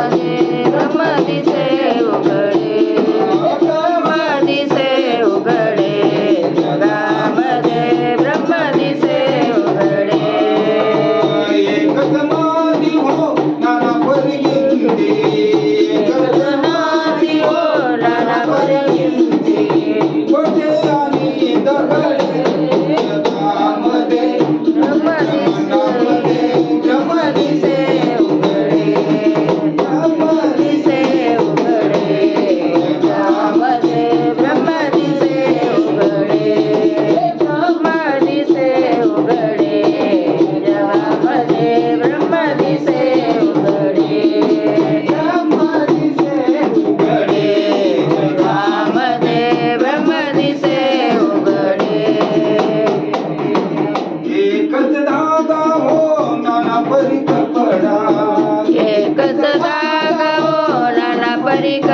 Ramadi, Ramadi, ಕಸದಾಗ ಓ ನನ್ನ ಪರಿಕ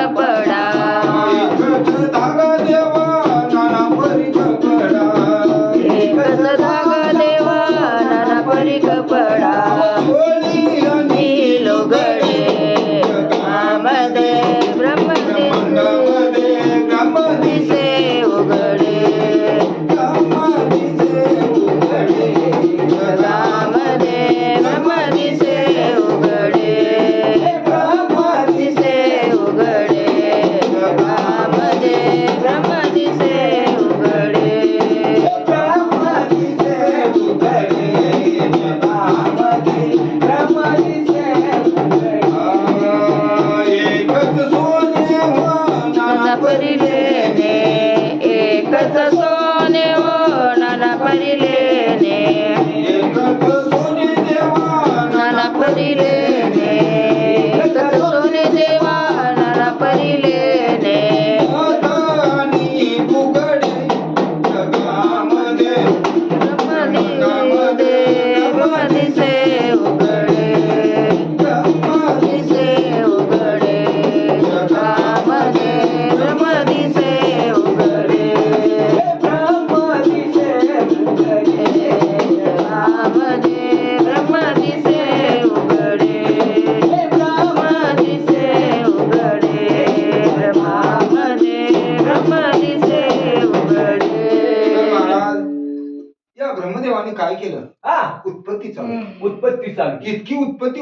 पुरिषेने एकच so ब्रह्मदेवाने काय केलं? हा. उत्पत्ती चालू उत्पत्ती चालू इतकी उत्पत्ती